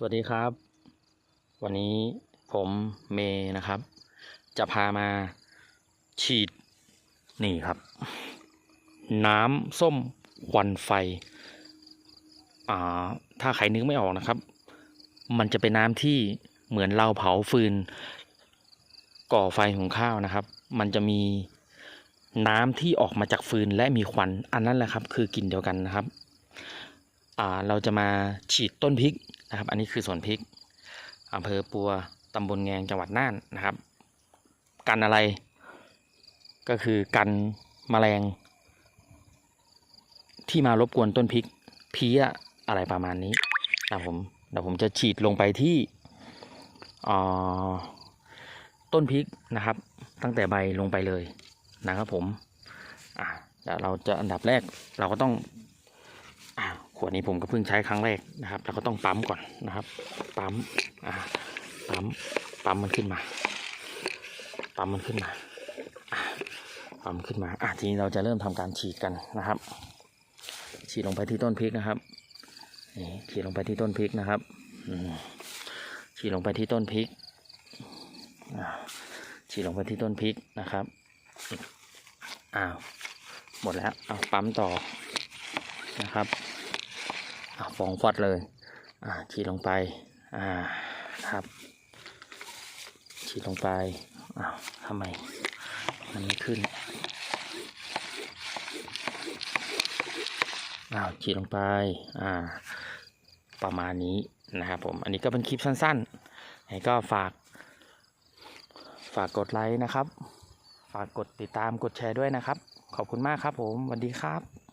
สวัสดีครับ วันนี้ผมเมย์นะครับ จะพามาฉีดนี่ครับ น้ำส้มควันไฟอ่าถ้าใครนึกไม่ออกนะครับ มันจะเป็นน้ำที่เหมือนเราเผาฟืน ก่อไฟหุงข้าวนะครับ มันจะมีน้ำที่ออกมาจากฟืนและมีควัน อันนั้นแหละครับ คือกลิ่นเดียวกันนะครับ อ่าเราจะมาฉีดต้นพริก นะครับ อันนี้คือสวนพริกอำเภอปัวตำบลแงงจังหวัดน่านนะครับ กันอะไร ก็คือกันแมลง ที่มารบกวนต้นพริกเพี้ยอะไรประมาณนี้นะผมเดี๋ยวผมจะฉีดลงไปที่ต้นพริกนะครับ ตั้งแต่ใบลงไปเลยนะครับผมอ่าเดี๋ยวเราจะอันดับแรกเราก็ต้อง ขวดนี้ผมก็เพิ่งใช้ครั้งแรกนะครับ แล้วก็ต้องปั๊มก่อนนะครับ ปั๊มอ่าปั๊มปั๊มมันขึ้นมา ปั๊มมันขึ้นมาปั๊มขึ้นมาอะทีนี้เราจะเริ่มทำการฉีดกันนะครับ ฉีดลงไปที่ต้นพริกนะครับนี่ฉีดลงไปที่ต้นพริกนะครับอืมฉีดลงไปที่ต้นพริกอ่าฉีดลงไปที่ต้นพริกนะครับอ้าวหมดแล้วเอาปั๊มต่อนะครับ ฟองฟัดเลย อ่าฉีดลงไป อ่าครับ ฉีดลงไป อ้าวทำไม มันไม่ขึ้น อ้าวฉีดลงไป อ่า ประมาณนี้นะครับผม อันนี้ก็เป็นคลิปสั้นๆให้ก็ฝาก ฝากกดไลค์นะครับ ฝากกดติดตามกดแชร์ด้วยนะครับ ขอบคุณมากครับผมสวัสดีครับ